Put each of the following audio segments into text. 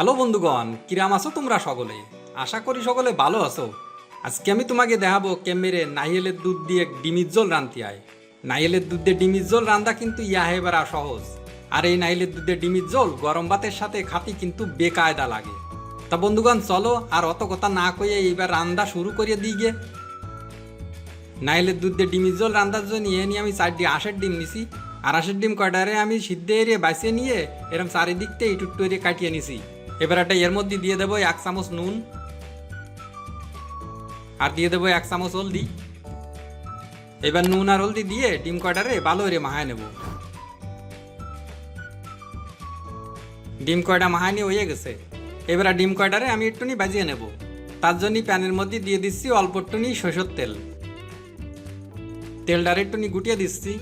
Hello বন্ধুগণ, কিরাম আছো তোমরা সকলে? আশা করি সকলে ভালো আছো। আজকে আমি তোমাকে দেখাবো কেমেরে নাইয়েলের দুধ দিয়ে ডিমির জল রান্তি আয়। নাইয়েলের দুধ দিয়ে ডিমির জল রান্দা কিন্তু ইয়া হেবারা সহজ। আর এই নাইলের দুধে ডিমির জল গরম ভাতের সাথে খাতি কিন্তু বেকায়দা লাগে। তা বন্ধুগণ, চলো আর অত কথা না কয়ে এইবার রান্দা শুরু করিয়ে দিই গে। নাইলের দুধ ডিমির জল রান্দার জন্য নিয়ে নিয়ে আমি চারটি আশের ডিম নিছি। আর আশের ডিম কয়টারে আমি সিদ্ধে এরিয়ে বাঁচিয়ে নিয়ে এরকম চারিদিকতে ইটুট্টু এরিয়ে কাটিয়ে নিছি। এবার একটা এর মধ্যে দিয়ে দেবো এক চামচ নুন। আর দিয়ে দেবো এক চামচ হলদি। এবার নুন আর হলদি দিয়ে ডিম কয়টারে ভালো করে মাহায় নেব। ডিম কয়টা মাহানি হয়ে গেছে। এবার ডিম কয়টারে আমি একটুনি বাজিয়ে নেব। তার জন্য প্যানের মধ্যে দিয়ে দিচ্ছি অল্প একটুনি সরষের তেল। তেলটারে একটুনি গুটিয়ে দিচ্ছি।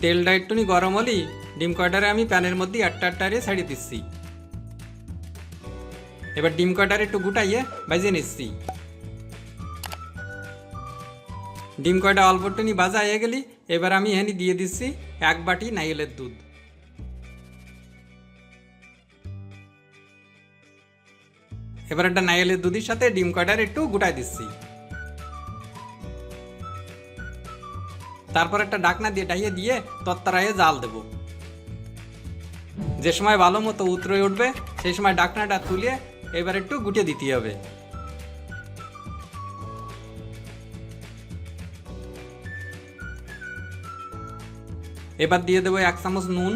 তেলটা একটুনি গরম হলেই ডিম কয়টারে আমি প্যানের মধ্যে আটটা আটটারে ছাড়িয়ে দিচ্ছি। এবার ডিম কয়টারে একটু গুটাইয়ে বাজিয়ে নিচ্ছি। ডিম কয়টা অল্প একটুনি বাজা হয়ে গেলি, এবার আমি এখানে দিয়ে দিচ্ছি এক বাটি নাইলের দুধ। এবার একটা নাইলের দুধের সাথে ডিম কয়টার একটু গুটাই দিচ্ছি। তারপর একটা ডাকনা দিয়ে ডাইয়ে দিয়ে তত্তারায়ে জাল দেব। যে সময় ভালো মতো উতরে উঠবে, সেই সময় ডাকনাটা তুলে এবার একটু গুটিয়ে দিতে হবে। এবার দিয়ে দেবো এক চামচ নুন,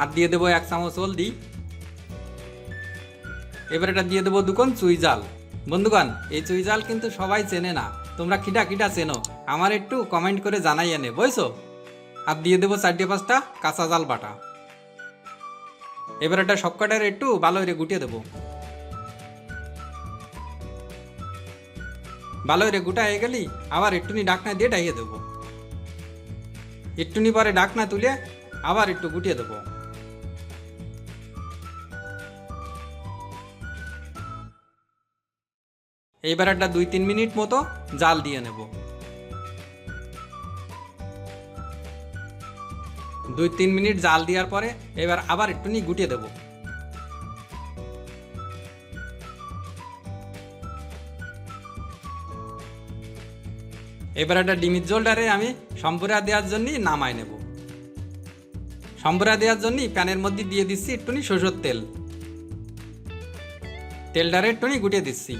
আর দিয়ে দেবো এক চামচ হলদি। এবার এটা দিয়ে দেবো দুকন চুই জাল। বন্ধুগণ, এই চুই জাল কিন্তু সবাই চেনে না। তোমরা কিটা কিটা চেনো? আমার একটু কমেন্ট করে জানাই এনে বুঝছ? আর দিয়ে দেবো চারটে পাঁচটা কাঁচা জাল বাটা। এবার এটা সবকটার একটু ভালো করে গুটিয়ে দেবো। ভালো করে গুটা হয়ে গেলি আবার একটুনি ডাকনা দিয়ে ডাইয়ে দেবো। একটুনি পরে ডাকনা তুলে আবার একটু গুটিয়ে দেবো। এইবার একটা দুই তিন মিনিট মতো জাল দিয়ে নেব। দুই তিন মিনিট জাল দেওয়ার পরে এবার আবার একটুনি গুটিয়ে দেব। এবার একটা ডিমির জলটারে আমি সম্পুরা দেওয়ার জন্য নামাই নেব। সম্পুরা দেওয়ার জন্য প্যানের মধ্যে দিয়ে দিচ্ছি একটুনি সরষের তেল। তেলটারে একটুনি গুটিয়ে দিচ্ছি।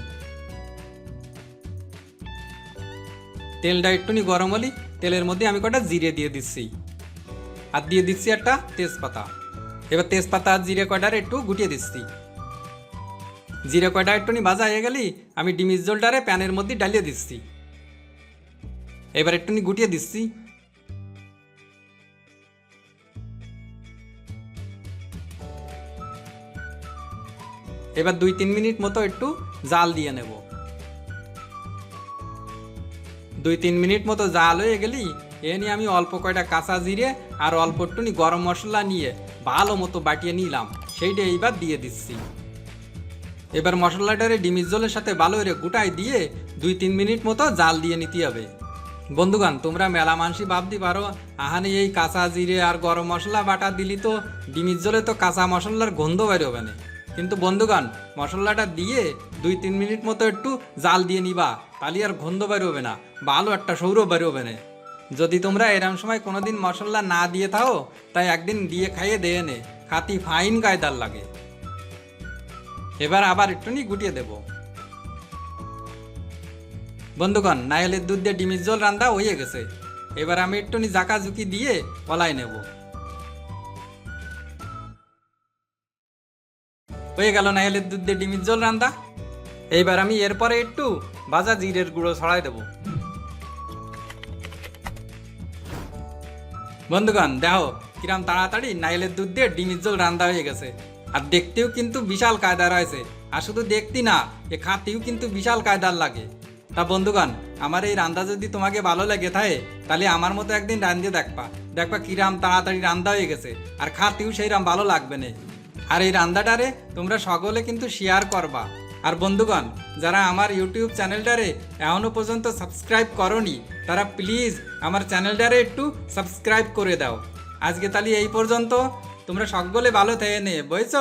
তেলটা একটুনি গরম হলি তেলের মধ্যে আমি কটা জিরে দিয়ে দিচ্ছি। আর দিয়ে দিচ্ছি একটা তেজপাতা। এবার তেজপাতা আর জিরে কয়টার একটু গুটিয়ে দিচ্ছি। জিরে কয়টা একটুনি ভাজা হয়ে গেলি আমি ডিমির জলটারে প্যানের মধ্যে ডালিয়ে দিচ্ছি। এবার একটুনি গুটিয়ে দিচ্ছি। এবার দুই তিন মিনিট মতো একটু জাল দিয়ে নেব। দুই তিন মিনিট মতো জাল হয়ে গেলি এ নিয়ে আমি অল্প কয়টা কাঁচা জিরে আর অল্প একটুনি গরম মশলা নিয়ে ভালো মতো বাটিয়ে নিলাম। সেইটা এইবার দিয়ে দিচ্ছি। এবার মশলাটারে ডিমির জলের সাথে ভালো করে গুটাই দিয়ে দুই তিন মিনিট মতো জাল দিয়ে নিতে হবে। বন্ধুগান তোমরা মেলা মানসি ভাবতে পারো, আহানে এই কাঁচা জিরে আর গরম মশলা বাটা দিলি তো ডিমির জলে তো কাঁচা মশলার গন্ধ বেরোবে না। কিন্তু বন্ধুগান মশলাটা দিয়ে দুই তিন মিনিট মতো একটু জাল দিয়ে নিবা, তাহলে আর গন্ধ বেরোবে না, ভালো একটা সৌর বেরোবে না। যদি তোমরা এরম সময় কোনোদিন মশলা না দিয়ে থাও, তাই একদিন দিয়ে খাইয়ে দিয়ে নে। খাতি ফাইন কায়দার লাগে। এবার আবার একটুনি গুটিয়ে দেব। বন্ধুগণ, নাইলের দুধ দিয়ে ডিমির জল রান্দা হয়ে গেছে। এবার আমি একটুনি জাকা ঝুঁকি দিয়ে পলাই নেব। হয়ে গেল নাইলের দুধ দিয়ে ডিমির জল রান্দা এইবার আমি এরপরে একটু ভাজা জিরের গুঁড়ো ছড়াই দেব। বন্ধুগণ, দেখো, কিরাম তাড়াতাড়ি নাইলের দুধ দিয়ে ডিমের জল রান্দা হয়ে গেছে। আর দেখতেও কিন্তু বিশাল কায়দা রয়েছে। আর শুধু দেখতি না, এ খাতেও কিন্তু বিশাল কায়দার লাগে। তা বন্ধুগণ, আমার এই রান্দা যদি তোমাকে ভালো লাগে থাকে তাহলে আমার মতো একদিন রান্ধিয়ে দেখবা। দেখবা কিরাম তাড়াতাড়ি রান্দা হয়ে গেছে, আর খাতেও সেই রাম ভালো লাগবে না। আর এই রান্দাটারে তোমরা সকলে কিন্তু শেয়ার করবা। আর বন্ধুগণ, যারা আমার ইউটিউব চ্যানেলটারে এখনও পর্যন্ত সাবস্ক্রাইব করনি তারা প্লিজ আমার চ্যানেলটারে একটু সাবস্ক্রাইব করে দাও। আজকে তাহলে এই পর্যন্ত। তোমরা সকলে ভালো থেকে নে বুঝছ?